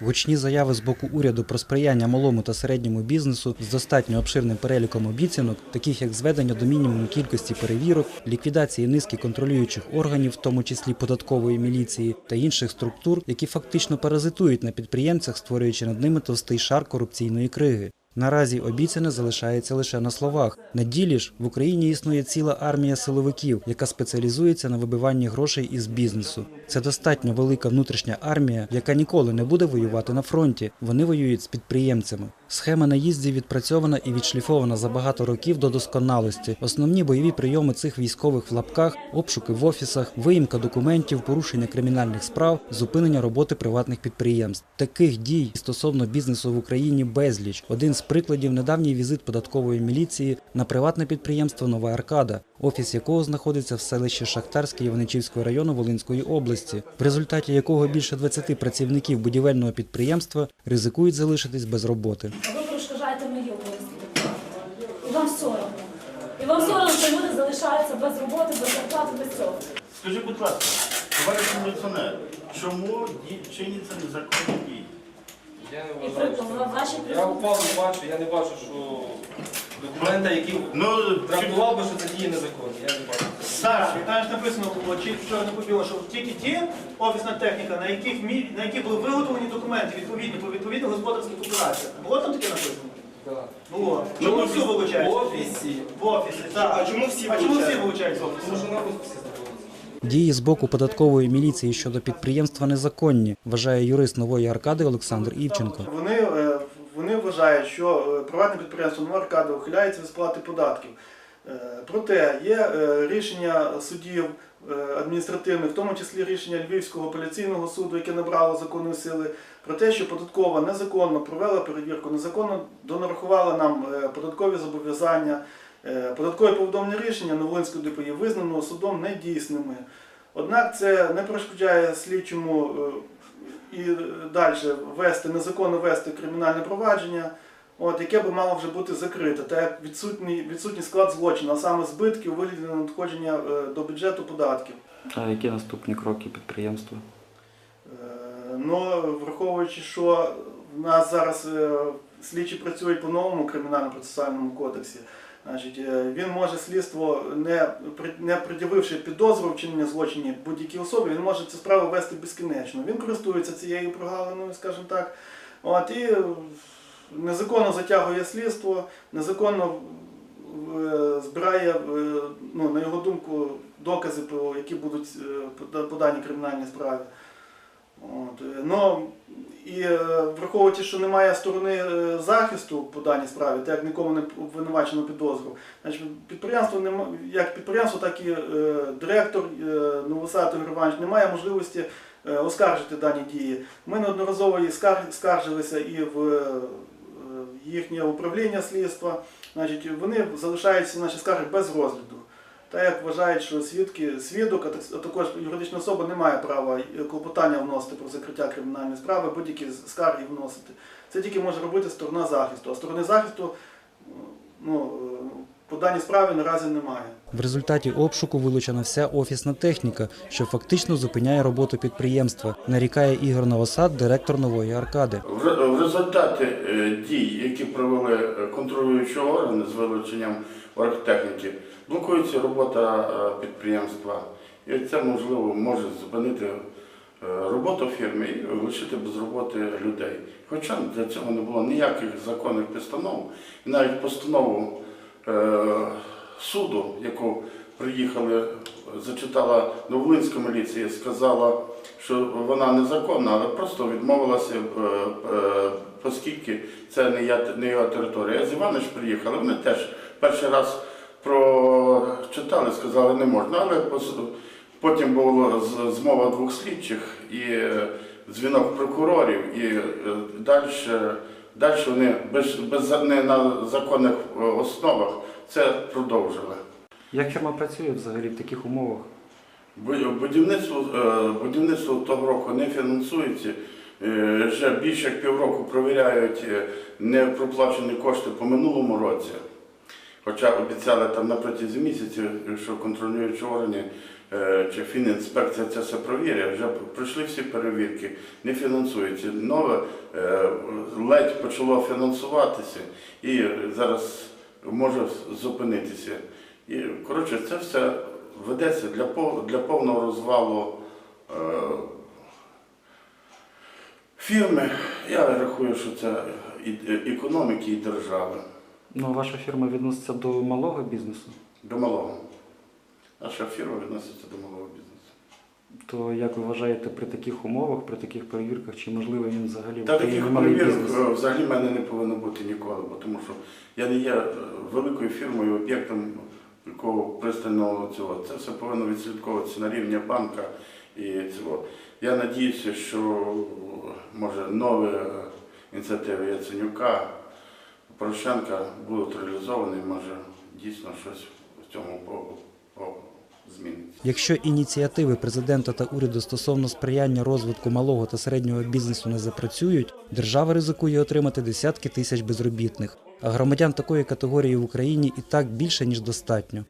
Гучні заяви з боку уряду про сприяння малому та середньому бізнесу з достатньо обширним переліком обіцянок, таких як зведення до мінімуму кількості перевірок, ліквідації низки контролюючих органів, в тому числі податкової міліції та інших структур, які фактично паразитують на підприємцях, створюючи над ними товстий шар корупційної криги. Наразі обіцяне залишається лише на словах. На ділі ж в Україні існує ціла армія силовиків, яка спеціалізується на вибиванні грошей із бізнесу. Це достатньо велика внутрішня армія, яка ніколи не буде воювати на фронті. Вони воюють з підприємцями. Схема наїздів відпрацьована і відшліфована за багато років до досконалості. Основні бойові прийоми цих військових в лапках, обшуки в офісах, виїмка документів, порушення кримінальних справ, зупинення роботи приватних підприємств. Таких дій стосовно бізнесу в Україні безліч. Один з прикладів недавній візит податкової міліції на приватне підприємство Нова Аркада, офіс якого знаходиться в селищі Шахтарське Іваничівського району Волинської області, в результаті якого більше 20 працівників будівельного підприємства ризикують залишитись без роботи. А ви перешкоджаєте мої обов'язки. І вам соромно. І вам соромно, що люди залишаються без роботи, без зарплати, без цього. Скажи, будь ласка, товариш міліціонер, чому ді- чиняться незаконні дії? Я І не при вважаю, що... вашій Я упав не бачу, я не бачу, що документа, які Ну, трактував би, що це дії незаконні. Я не бачу. Саша, Там ж написано було, чи вчора не побіло, що тільки ті офісна техніка, на яких мі- на які були виготовлені документи відповідні по відповідних господарських операціях. Було там таке написано? Да. Було. Ну, Чому в вилучають? В офісі. В офісі, так. А чому всі А чому всі вилучають? Тому що на офісі знаходиться. Дії з боку податкової міліції щодо підприємства незаконні, вважає юрист нової аркади Олександр Івченко. Вони, е, вони вважають, що е, приватне підприємство Нова Аркада ухиляється від сплати податків. Е, Проте є рішення судів адміністративних, в тому числі рішення Львівського апеляційного суду, яке набрало законної сили, про те, що податкова незаконно провела перевірку, незаконно донарахувала нам податкові зобов'язання. Е, Податкові повідомлені рішення Новолинського ДП є визнано судом недійсними. Однак це не перешкоджає слідчому е, і далі вести, незаконно вести кримінальне провадження, от, яке би мало вже бути закрите, так як відсутній, відсутній склад злочину, а саме збитки у вигляді надходження е, до бюджету податків. А які наступні кроки підприємства? Ну, враховуючи, що в нас зараз слідчі працюють по новому кримінально-процесуальному кодексі, значить, е, він може слідство, не, не пред'явивши підозру вчинення злочинів будь-якій особі, він може цю справу вести безкінечно. Він користується цією прогалиною, скажімо так. От, і незаконно затягує слідство, незаконно е, збирає, е, ну, на його думку, докази, які будуть подані кримінальній справі. От, ну, і е, враховуючи, що немає сторони е, захисту по даній справі, так як нікому не обвинувачено підозру, значить, підприємство нема- як підприємство, так і е, директор е, Новосад Іванович не має можливості е, оскаржити дані дії. Ми неодноразово скар- скаржилися і в е, їхнє управління слідства. Значить, вони залишаються наші скарги без розгляду. Та як вважають, що свідки, свідок, а також юридична особа не має права клопотання вносити про закриття кримінальної справи, будь-які скарги вносити. Це тільки може робити сторона захисту. А сторони захисту ну, е, по даній справі наразі немає. В результаті обшуку вилучена вся офісна техніка, що фактично зупиняє роботу підприємства, нарікає Ігор Новосад, директор нової аркади. В результаті е, дій, які провели е, контролюючі органи з вилученням оргтехніки, блокується робота е, підприємства. І це можливо може зупинити роботу фірми і лишити без роботи людей. Хоча для цього не було ніяких законних постанов, і навіть постанову суду, яку приїхали, зачитала Новолинська міліція, сказала, що вона незаконна, але просто відмовилася, е, е, оскільки це не, я, не його територія. Я З Іванич приїхали, вони теж перший раз прочитали, сказали, не можна, але потім була змова двох слідчих і е, дзвінок прокурорів, і далі, далі вони без, без, не на законних е, основах це продовжили. Як фірма працює взагалі в таких умовах? Будівництво, е, будівництво того року не фінансується. Е, Вже більше як півроку провіряють непроплачені кошти по минулому році. Хоча обіцяли там на протязі місяців, що контролюючі органи е, чи фінінспекція це все провіряє. Вже пройшли всі перевірки, не фінансується. Нове е, ледь почало фінансуватися і зараз може зупинитися. І коротше, це все ведеться для, для повного розвалу е, фірми. Я рахую, що це економіки і держави. Ну, ваша фірма відноситься до малого бізнесу. До малого. Наша фірма відноситься до малого бізнесу. То як ви вважаєте, при таких умовах, при таких перевірках, чи можливо він взагалі в Та Україні таких малий перевірок е, взагалі в мене не повинно бути ніколи, бо тому що я не є е, великою фірмою, об'єктом якого пристального цього. Це все повинно відслідковуватися на рівні банка і цього. Я надіюся, що може нові е, ініціативи Яценюка, Порошенка будуть реалізовані, може дійсно щось в цьому боку зміниться. Якщо ініціативи президента та уряду стосовно сприяння розвитку малого та середнього бізнесу не запрацюють, держава ризикує отримати десятки тисяч безробітних. А громадян такої категорії в Україні і так більше ніж достатньо.